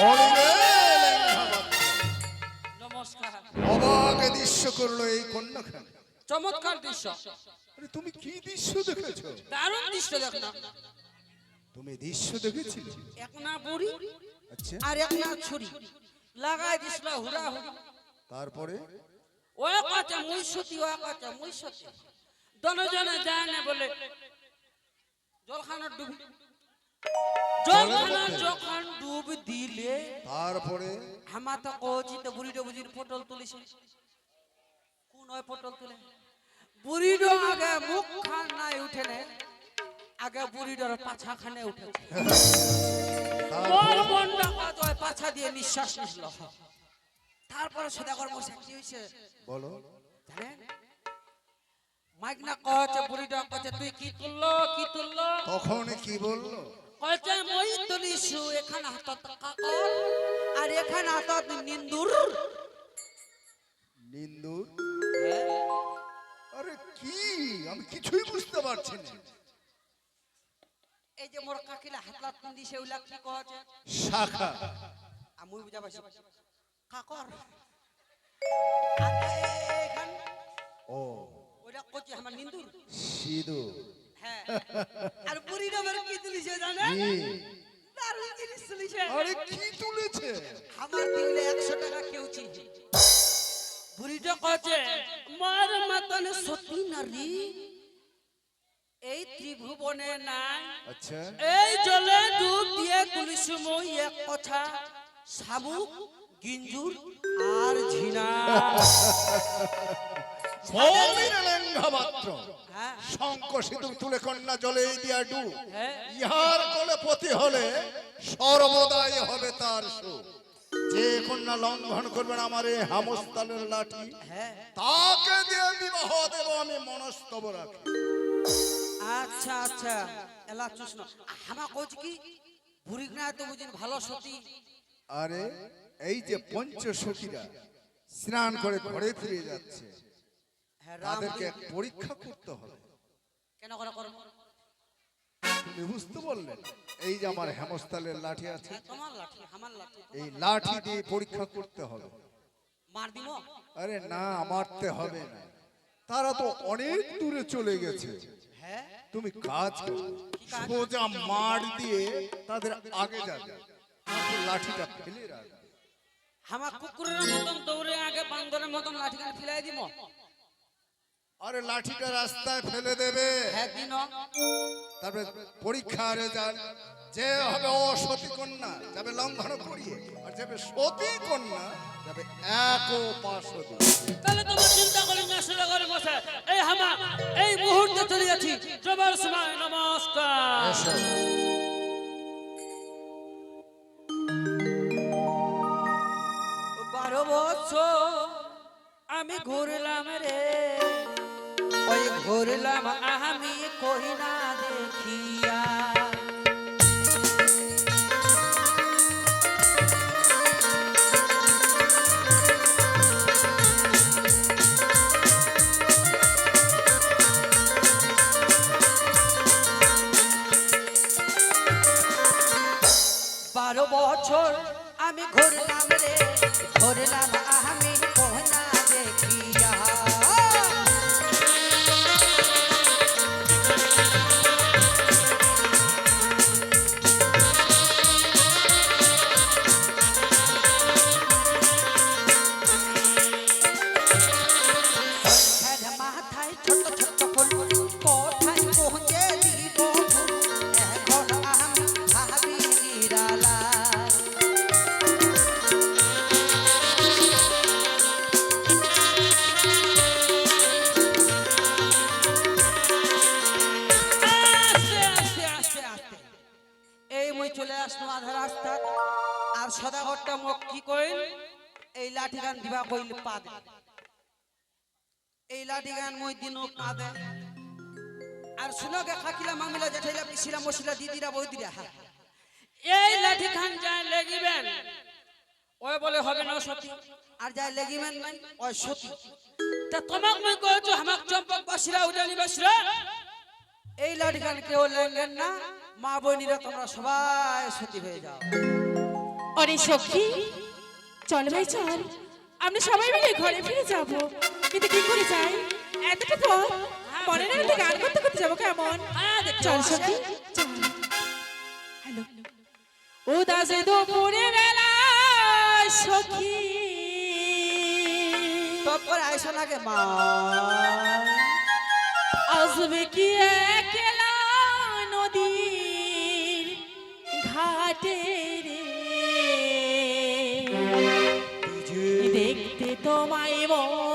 বলিলে লেঙ্ঘামাত্র। নমস্কার অবাক দৃশ্য করল এই কন্যাখান। চমৎকার দৃশ্য। তুমি কি দৃশ্য দেখেছ? দারুণ দৃশ্য দেখ না তুমি দৃশ্য দেখেছিলে? এক না বুড়ি আচ্ছা। আর এক না ছুরি। লাগাই দিছিল হুড়া হুড়ি তারপরে? ও কাছে মুই সতী ও কাছে মুই সতী দনজনে যায় না বলে জলখানার ডুবি। যখন ডুব দিলে তারপরে? হামা তো কচি তো বুড়িটা বুঝির পটল তুলিছে। কোন ওই পটল তুলে? বুড়িডো আগে মুখ খান নাই উঠে নে আগে বুড়িডোর পাছা খানে উঠেছে পাছা দিয়ে নিঃশ্বাস নিছিল। তারপরে সদাগর মশাই কি হয়েছে বলো। জানেন? মাইক না কচ্ছে বুড়িটা কচ্ছে তুই কি তুললো? কি তুললো? তখন কি বলল? মই তুলিছু এখানে হাতত কাকল আর এখানে হাতত নিন্দুর। নিন্দুর? আরে কি? আমি কিছুই বুঝতে পারছি না। এই যে মোর কাকিলা হাতলা তুন্দি সেউলা কি শাখা। আমি বুঝা পাইছি। কাকর। এখান ও। ওইটা কচ্ছে আমার নিন্দুর। সিধু হ্যাঁ। আচ্ছা এই জলে ডুব দিয়ে মই এক কথা শামুক গিঞ্জুর আর ঝিনা। মাত্র। হ্যাঁ। শঙ্খ সিঁদুর তুলে কন্যা জলে দিয়া ডু হ্যাঁ। ইহার কোলে পতি হলে সর্বদাই হবে তার সুখ। যে কন্যা লঙ্ঘন করবেন আমার এই হামস্তালের লাঠি হ্যাঁ। তাকে দিয়ে বিবাহ দেব আমি মনস্তব রাখি। আচ্ছা আচ্ছা। এলা চুষ্ণ হামা কইছ কি না তো বুঝিন ভালো সতী। আরে এই যে পঞ্চসখীরা স্নান করে ঘরে ফিরে যাচ্ছে হ্যাঁ তাদেরকে পরীক্ষা করতে হবে। কেন করে করব? তুমি বুঝতে বললেন এই যে আমার হেমস্তালের লাঠি আছে হ্যাঁ, তোমার লাঠি আমার লাঠি। এই লাঠি দিয়ে পরীক্ষা করতে হবে। মার দিব? আরে না মারতে হবে না। তারা তো অনেক দূরে চলে গেছে। তুমি কাজ? সোজা মার দিয়ে তাদের আগে যাবে। লাঠিটা ফেলে রাখবে। আমার কুকুরের মতন দৌড়ে আগে বান্দরের মতন লাঠিটা ফেলাই দিব। আরে লাঠিটা রাস্তায় ফেলে দেবে। হ্যাঁ দিন। তারপরে পরীক্ষা রেজাল্ট। যে হবে অসতী কন্যা যাবে লঙ্ঘন করিয়ে আর যাবে সতী কন্যা যাবে এক ও তাহলে তোমার চিন্তা করি না শুরু করে বসে এই হামা এই মুহূর্তে চলে যাচ্ছি। জবার সময় নমস্কার। বারো বছর আমি ঘুরলাম রে ওই ঘুরলাম আমি কহি না দেখিয়া। বছর আমি ঘুরলাম রে ঘুরলাম দিনও পা দে আর শুনকে খাকিলা মামিলা জেঠাইলা পিছিলা মশলা দিদিরা বৌদিরা হ্যাঁ এই লাঠি খান যায় লেগিবেন। ওই বলে হবে না সতী। আর যায় লেগিবেন নাই ওই সতী। তা তোমাক মই কইছো হামাক চম্পক বাসিরা উজানি বাসিরা এই লাঠি গান কেউ লেনলেন না মা বোনিরা তোমরা সবাই সতী হয়ে যাও। অরে সখী চল ভাই চল। আমরা সবাই মিলে ঘরে ফিরে যাব। কিন্তু কি করে যাই? এতটা পর মনে না একটু গান করতে করতে যাব কেমন? চল। সখী হ্যালো উদাসে দুপুরে বেলা সখী। টপ করে আইসো লাগে মা। আসবে কি একলা নদীর ঘাটে রে? দেখতে তোমায় মন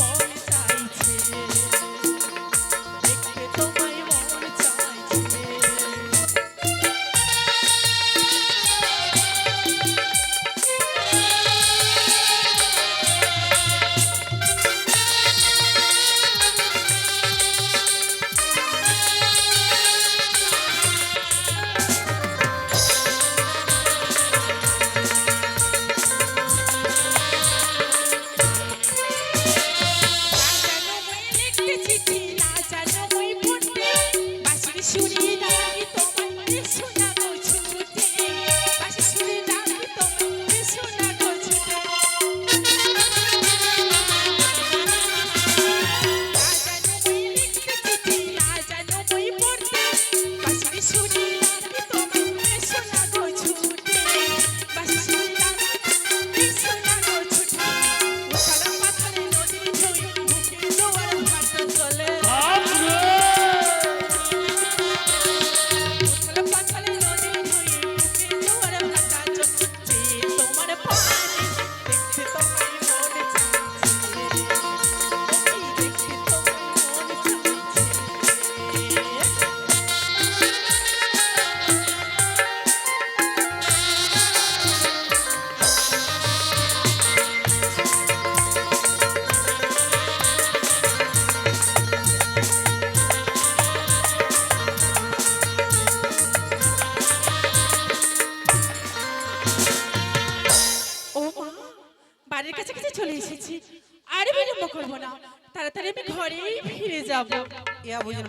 মন চাইছে।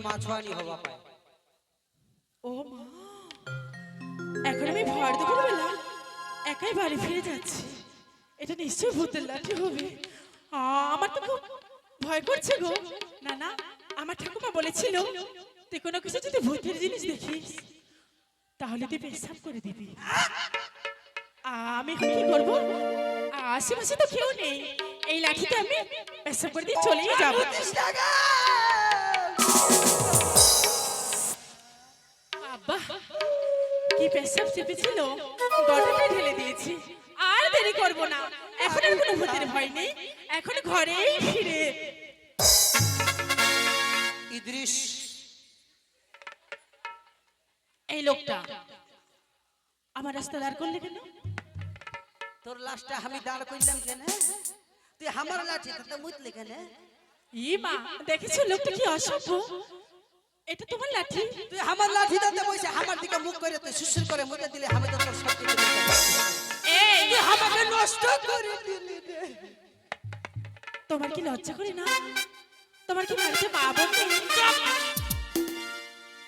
বুঝেন হবা পায়। ও মা এখন আমি ভর দুপুর বেলা একাই বাড়ি ফিরে যাচ্ছি। এটা নিশ্চয়ই ভূতের লাঠি হবে। আ, আমার তো খুব ভয় করছে গো। না না আমার ঠাকুমা বলেছিল তুই কোনো কিছু যদি ভূতের জিনিস দেখিস তাহলে তুই পেশাব করে দিবি। আমি কি করব? আশেপাশে তো কেউ নেই। এই লাঠিতে আমি পেশাব করে দিয়ে চলেই যাব। বাবা কি পেশাব চেপেছিল। গটাটা ঢেলে দিয়েছি। আর দেরি করব না। এখন আর কোনো ভূতের ভয় নেই। এখন ঘরেই ফিরে। ইদ্রিস। এই লোকটা আমার রাস্তা দাঁড় করলে কেন? তোর লাশটা আমি দাঁড় করলাম কেন? তুই আমার লাঠি তো মুতলে কেন? ই মা দেখেছ লোকটা কি অসভ্য? এটা তোমার লাঠি? তুই আমার লাঠি দাঁতে বসে আমার দিকে মুখ করে তুই সুসুর করে মুতে দিলে আমি তো তোর সব কিছু এই তুই আমাকে নষ্ট করে দিলি রে। তোমার কি লজ্জা করে না? তোমার কি বাড়িতে মা বোন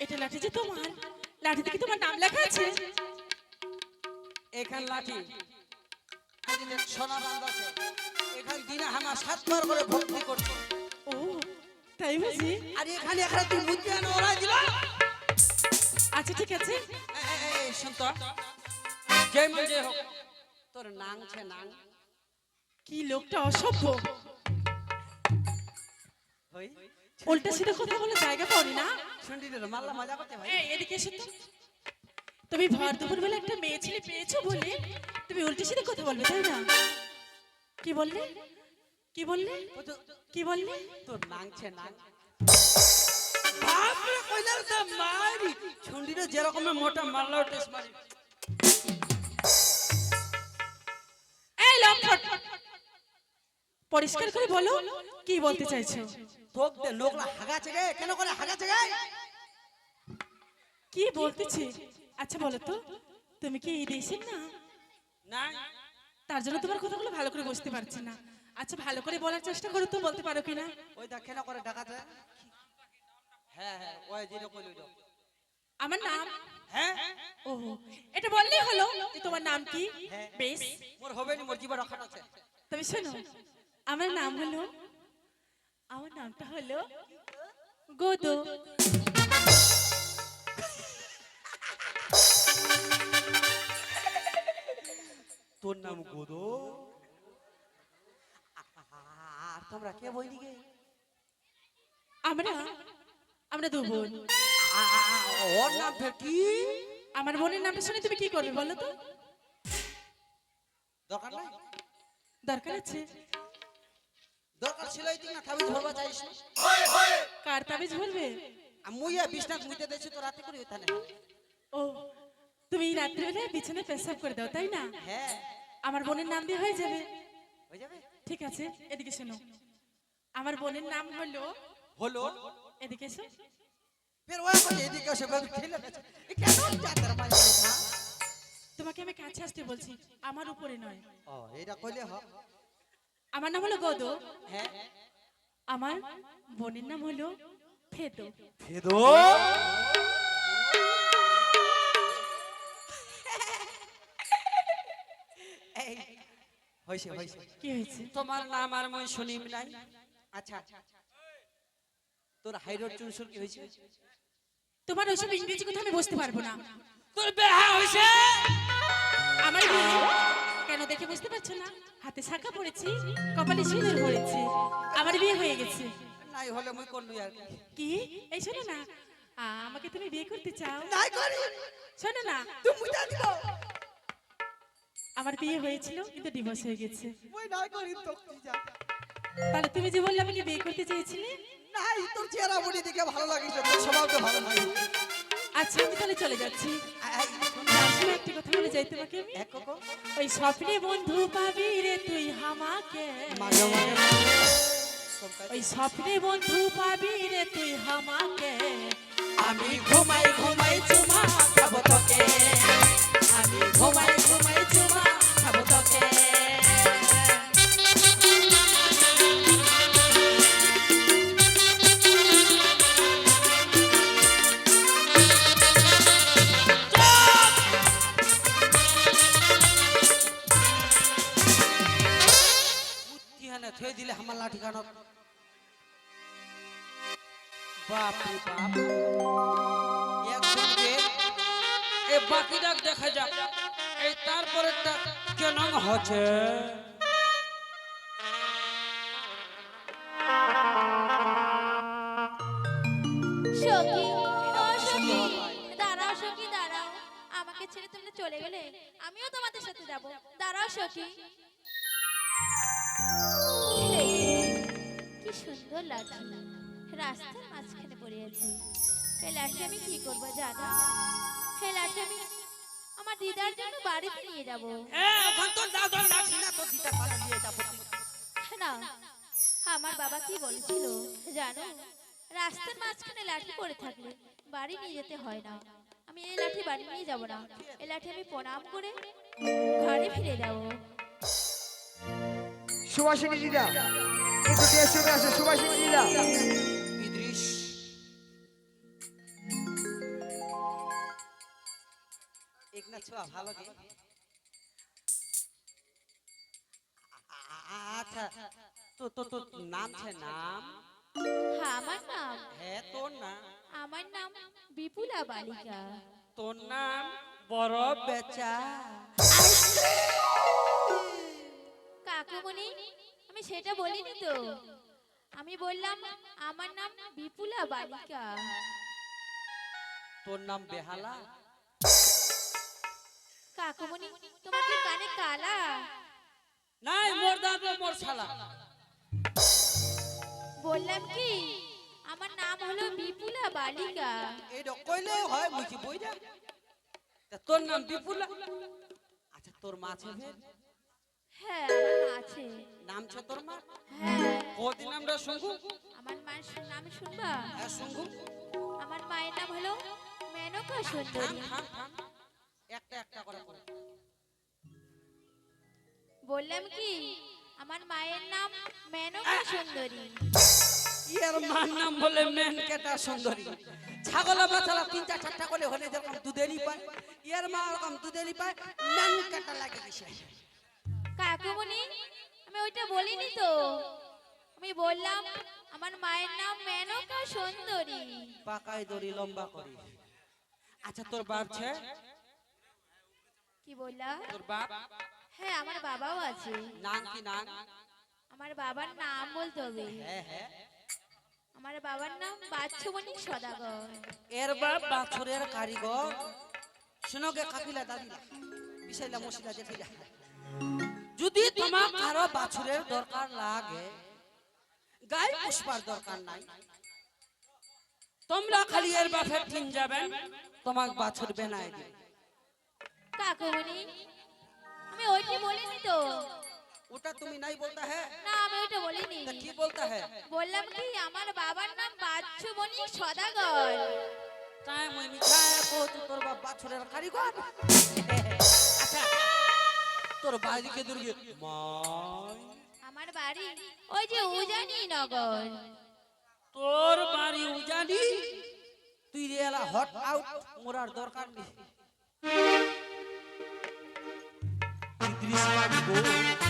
এটা লাঠি যে তোমার? লাঠিতে কি তোমার নাম লেখা আছে? এখান লাঠি। সোনা বাঁধাছে এখান দিনে আমার সাতবার করে ভক্তি করছে তাই বুঝি আর এখানে এখানে তুই মুতে আনো ওরাই দিল। আচ্ছা ঠিক আছে। শুনতো। জয় মন জয় হোক। তোর নাং ছে নাং। কি লোকটা অসভ্য। হই। উল্টা সিধা কথা বলে জায়গা পাওনি না? শুনলি রে মাল্লা মজা করতে ভাই এই এদিকে এসো তো। তুমি ভর দুপুর বেলা একটা মেয়ে ছেলে পেয়েছ বলে তুমি উল্টে সিধে কথা বলবে তাই না? কি বললে? কি বললে? কি বললে? তোর নাং ছে নাং বাপরে কইলার তো মারি ছুন্ডিরে যেরকমের মোটা মারলা টেস মারি। এই লম্পট পরিষ্কার করে বলো কি বলতে চাইছো? তোক দে লোকলা হাগাছে গে কেন করে হাগাছে গে? কি বলতেছি? আচ্ছা বলো তো তুমি কি এই দেশের না? না। তার জন্য তোমার কথাগুলো ভালো করে বুঝতে পারছি না। আচ্ছা ভালো করে বলার চেষ্টা করো তো বলতে পারো কিনা? ওই দা কেন করে ডাকাতে হ্যাঁ হ্যাঁ ওই যেটা কইল আমার নাম? হ্যাঁ? ও এটা বললেই হলো যে তোমার নাম কি? হ্যাঁ। বেশ। মোর হবে নি মোর জীবন রক্ষা আছে। তবে শোনো আমার নাম হলো আমার নামটা হলো গোদো। তোর নাম গোদো? তোমরা কে বই দিকে আমরা? আমরা দু বোন। ওর নাম কি? আমার বোনের নামটা শুনে তুমি কি করবে বলো তো? দরকার নাই? দরকার আছে। দরকার ছিল এই না খাবি ধরবা চাইছ কার তাবিজ ভরবে? মুই বিছনাত মুইতে দেছি তো রাতে করি ওখানে ও তুমি বিছানায় পেশাব করে দাও তাই না? হ্যাঁ। আমার বোনের নাম দিয়ে হয়ে যাবে। হয়ে যাবে? ঠিক আছে এদিকে শোনো। আমার বোনের নাম হলো হলো এদিকে এসো। ফের ওয়া করে এদিকে এসে খেলে গেছে এ কেন তোমাকে আমি কাছে আসতে বলছি আমার উপরে নয়। ও এটা কইলে হ। আমার নাম হলো গদো। হ্যাঁ। আমার বোনের নাম হলো ফেদো। ফেদো? হইছে হইছে কি হয়েছে? তোমার নাম আর মই শুনিম নাই। আচ্ছা তোর হাইরোড চুনসুর কি হয়েছে? তোমার ওইসব ইংরেজি কথা আমি বুঝতে পারব না। তোর বেহা হয়েছে? আমার কেন দেখে বুঝতে পারছ না? হাতে শাখা পড়েছি কপালে সিঁদুর পড়েছি। আমার বিয়ে হয়ে গেছে। নাই হলে মুই করলু আর কি। এই শোনো না। আমাকে তুমি বিয়ে করতে চাও? নাই করি। শোনো না। তুই মুইটা দিব। আমার বিয়ে হয়েছিল কিন্তু ডিভোর্স হয়ে গেছে। তাহলে তুমি যে বললে আমাকে বিয়ে করতে চেয়েছিলে? নাই তোর চেহারা মুড়ি দিকে ভালো তোর স্বভাবটা ভালো নাই। আচ্ছা আমি তাহলে চলে যাচ্ছি। একটি কথা বলে যাই তোমাকে আমি। ওই স্বপ্নে বন্ধু পাবি রে তুই হামাকে ওই স্বপ্নে বন্ধু পাবি রে তুই হামাকে আমি ঘুমাই ঘুমাই চুমা খাব তোকে। আমি ঘুমাই ঘুমাই চুমা খাব তোকে সাথে যাব। দাঁড়াও সখী। কি সুন্দর লাঠি। রাস্তার মাঝখানে পড়ে আছে। এই লাঠি আমি কি করব জানো? সেই লাঠি আমি আমার দিদার জন্য বাড়িতে নিয়ে যাব। হ্যাঁ ওখান তোর দাদর লাঠি না তোর দিদার পালা দিয়ে যাব। না আমার বাবা কি বলেছিল জানো? রাস্তার মাঝখানে লাঠি পড়ে থাকলে বাড়ি নিয়ে যেতে হয় না। আমি এই লাঠি বাড়ি নিয়ে যাব না। এই লাঠি আমি প্রণাম করে ঘরে ফিরে যাব সুভাষিনী দিদা একটু টেস্টে আছে সুভাষিনী দিদা। ইদ্রিস এক ছোয়া ভালো আচ্ছা তো তো তো নাম? হ্যাঁ আমার নাম। হ্যাঁ তোর নাম? আমার নাম বিপুলা বালিকা। তোর নাম বড় বেচা। কাকুমণি আমি সেটা বলিনি তো। আমি বললাম আমার নাম বিপুলা বালিকা। তোর নাম বেহালা? কাকুমণি তোমার কানে কালা? নাই মোর দাদা মোর শালা। বললাম কি আমার নাম হলো বিপুলা বালিকা। এইটা কইলে হয় বুঝি বই যা তোর নাম বিপুলা? তোর মা আছে হ্যাঁ আমার আছে। নাম ছে তোর মা? হ্যাঁ। আমরা মায়ের নাম শুনবা? হ্যাঁ আমার মায়ের নাম হলো মেনকা সুন্দরী। থাম থাম একটা একটা করে করে বললাম কি আমার মায়ের নাম মেনকা সুন্দরী। ইয়ার মার নাম বলে মেন কেটা সুন্দরী। ছাগল বাচ্চারা তিনটা চারটা করে হলে যেরকম দুধেরই পায় ইয়ার মা ওরকম দুধেরই পায় মেন কেটা লাগে কাকুমণি আমি ওইটা বলিনি তো। আমি বললাম আমার মায়ের নাম মেনকা সুন্দরী। পাকায় দড়ি লম্বা করি। আচ্ছা তোর বাপ ছে কি বললা? তোর বাপ? হ্যাঁ আমার বাবাও আছে। নাম কি নাম? আমার বাবার নাম বলতে হবে। হ্যাঁ হ্যাঁ। আমার বাবার নাম বাচ্চুমণি সদাগর। এর বাপ বাছরের কারিগর। শুনোগে কাকিলা দাদিলা বিশাইলা মশিলা জেঠিলা যদি তোমার কারও বাছুরের দরকার লাগে গাই পুষ্পার দরকার নাই তোমরা খালি এর বাপের টিন যাবেন তোমাক বাছুর বেনায় দিবে। কাকুমণি আমি ওইটি বলিনি তো। ওটা তুমি নাই বলতা হ্যাঁ? না আমি ওইটা বলিনি। কি বলতা হ্যাঁ? বললাম কি আমার বাবার নাম বাচ্চুমণি সদাগর। তাই মুই মিঠাই কত তোর বাপ বাছুরের কারিগর। আচ্ছা তোর বাড়িকে দুর্গে মাই। আমার বাড়ি ওই যে উজানি নগর। তোর বাড়ি উজানি? তুই রে এলা হট আউট মোরার দরকার নেই। বুঝাও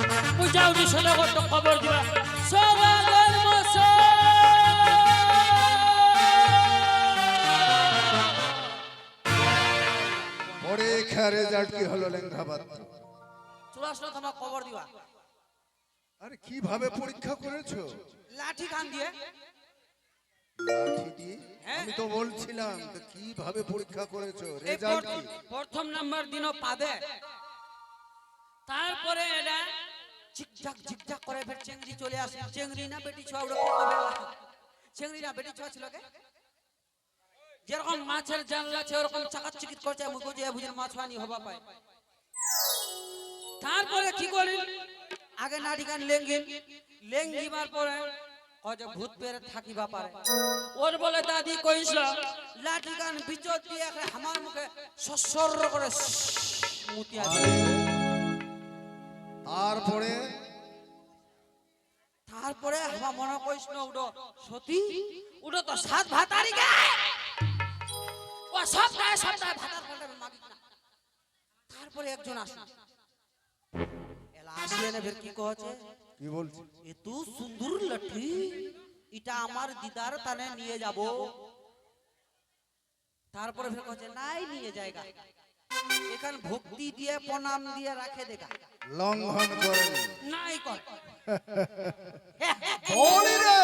দি শোনা কত খবর দিবা। সবাগর পরীক্ষার রেজাল্ট কি হলো লেঙ্গা চুরাশো তোমার খবর দিবা। আরে কীভাবে পরীক্ষা করেছ? লাঠি খান দিয়ে। লাঠি দিয়ে? হ্যাঁ। আমি তো বলছিলাম কীভাবে পরীক্ষা করেছ? রেজাল্ট কি? প্রথম- প্রথম নাম্বার দিনও পাবে তারপরে এটা ঝিকঝাক ঝিকঝাক করে ফের চেংড়ি চলে আসে। চেংড়ি না বেটি ছোয়া ওরকম। চেংড়ি না বেটি ছোয়া ছিল কে? যেরকম মাছের জানলা আছে, ওরকম চাকাচিকিত করছে মুখো যে বুঝে মাছ হানি হবা পায়। তারপরে কি করি আগে নাড়ি গান লেঙ্গিন লেঙ্গিবার পরে যে ভূত পেরে থাকিবা পারে। ওর বলে, দাদি, কইস লাঠি গান বিচত দিয়ে আমার মুখে সসর করে মুতিয়া দিয়ে তারপরে তারপরে আমার মনে কইস না উডো। সতী উডো তো সাত ভাতারি গে। ও সপ্তাহে সপ্তাহে ভাতার ফলটা মাগিস না। তারপরে একজন আসে এলা আসিয়ে না ফের কি কহছে? কি বলছি? এত সুন্দর লাঠি এটা আমার দিদার তানে নিয়ে যাব। তারপরে ফের কহছে নাই নিয়ে জায়গা এখান ভক্তি দিয়ে প্রণাম দিয়ে রাখে দেখা। লঙ্ঘন করেন নাই কর। বলি রে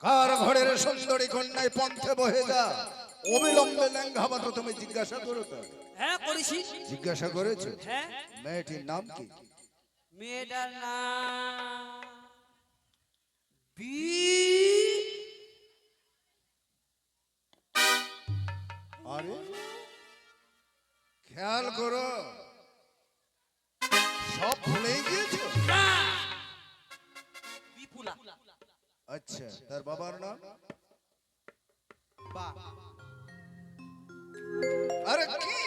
কার ঘরের সুন্দরী কন্যায় পন্থে বহে যা? অবিলম্বে তুমি জিজ্ঞাসা করো তো। হ্যাঁ করেছি। জিজ্ঞাসা করেছ? হ্যাঁ। মেয়েটির নাম কি? মেয়েটার নাম বি আরে খেয়াল করো। সব ভুলেই গিয়েছো? আচ্ছা তার বাবার নাম? বা। আরে কি?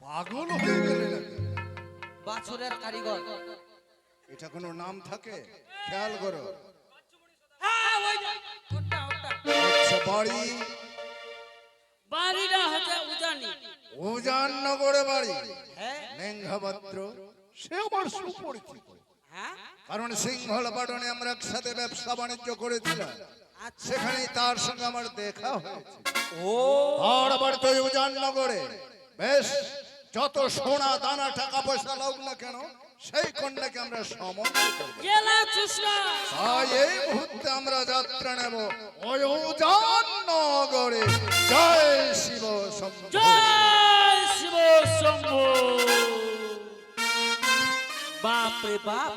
পাগল হয়ে গেলে বাছুরের কারিগর। এটা কোনো নাম থাকে? খেয়াল করো। হ্যাঁ। আচ্ছা বাড়ি। বাড়িটা হচ্ছে উজানি। উজাননগরে বাড়ি। হ্যাঁ? সে আমার সুপরিচিত। হ্যাঁ? কারণ সিংহল পাটনে আমরা একসাথে ব্যবসা বাণিজ্য করেছিলাম। আচ্ছা। সেখানে তার সঙ্গে আমার দেখা হয়েছে। ও। আর আবার তো উজাননগরে। বেশ যত সোনা দানা টাকা পয়সা লাগ না কেন সেই কন্যাকে আমরা সমর্থ করব। গেলা চুষলা তাই এই মুহূর্তে আমরা যাত্রা নেব। ওই উজাননগরে জয় শিব শম্ভু। জয় শিব শম্ভু। বাপ রে বাপ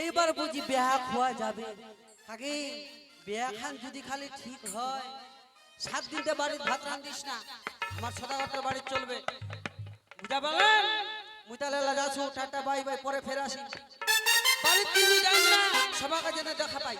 এইবার বুঝি বেহা খোয়া যাবে। কাকি বেহা খান যদি খালি ঠিক হয়। সাত দিনটা বাড়ির ভাত রান্ধিস না। আমার সদাগরের বাড়ি চলবে। বুঝা পালেন মুই তাহলে লাগাছু টাটা, বাই বাই, পরে ফের আসি। বাড়ির তিনি যাই না সবার কাছে দেখা পাই।